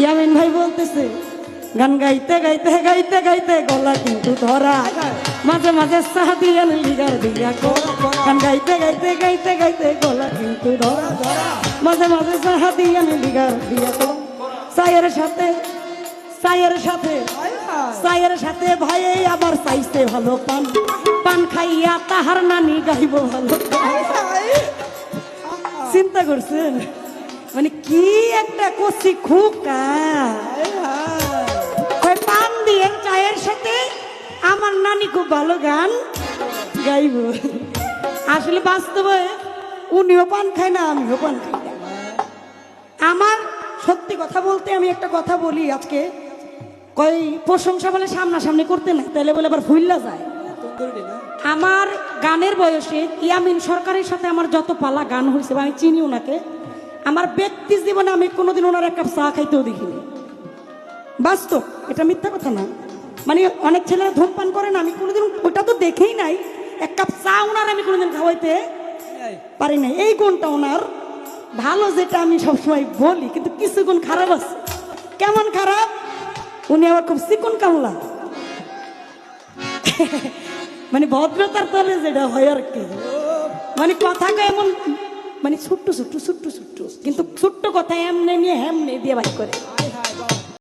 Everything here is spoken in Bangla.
ইয়ামিন ভাই বলতেছে, গান গাইতে গাইতে গাইতে গাইতে গলা কিন্তু ধরা। মাঝে মাঝে সাহাদিয়ান লিগার দিয়া গান গাইতে গাইতে গাইতে গাইতে গলা কিন্তু ধরা। মাঝে মাঝে সাহাদিয়ান লিগার দিয়া সায়ের সাথে সায়ের সাথে সায়ের সাথে ভাই আবার চাইছে ভালো পান। পান খাইয়া তাহার নানি গাইব ভালো। চিন্তা করছেন? মানে কি একটা কষি খুকা পান দিয়ে চায়ের সাথে আমার নানি খুব ভালো গান গাইব। আসলে বাস্তবে উনিও পান খায় না, আমিও পান খাই না। আমার সত্যি কথা বলতে আমি একটা কথা বলি আজকে। কই প্রশংসা বলে সামনাসামনি করতে নাই তাহলে বলে আবার ভুললা যায়। আমার গানের বয়সে ইয়ামিন সরকারের সাথে আমার যত পালা গান হয়েছে, বা আমি চিনি ওনাকে আমার ব্যক্তি জীবনে আমি কোনোদিন ওনার এক কাপ চা খাইতেও দেখিনি। বাস্তব, এটা মিথ্যা কথা না। মানে অনেক ছেলেরা ধূমপান করে না, আমি কোনোদিন ওটা তো দেখেই নাই। এক কাপ চা ওনার আমি কোনোদিন খাওয়াইতে পারি নাই। এই গুণটা ওনার। ভালো যেটা আমি সবসময় বলি, কিন্তু কিছু গুণ খারাপ আছে। কেমন খারাপ? উনি আমার খুব চিকন কামলা। মানে ভদ্রতার তলে যেটা হয় আর কি। মানে কথা এমন মানে ছোট্ট ছোট্ট ছোট্ট ছোট্ট। কিন্তু ছোট্ট কথা এমনি নিয়ে হেমনে দিয়ে বাই করে।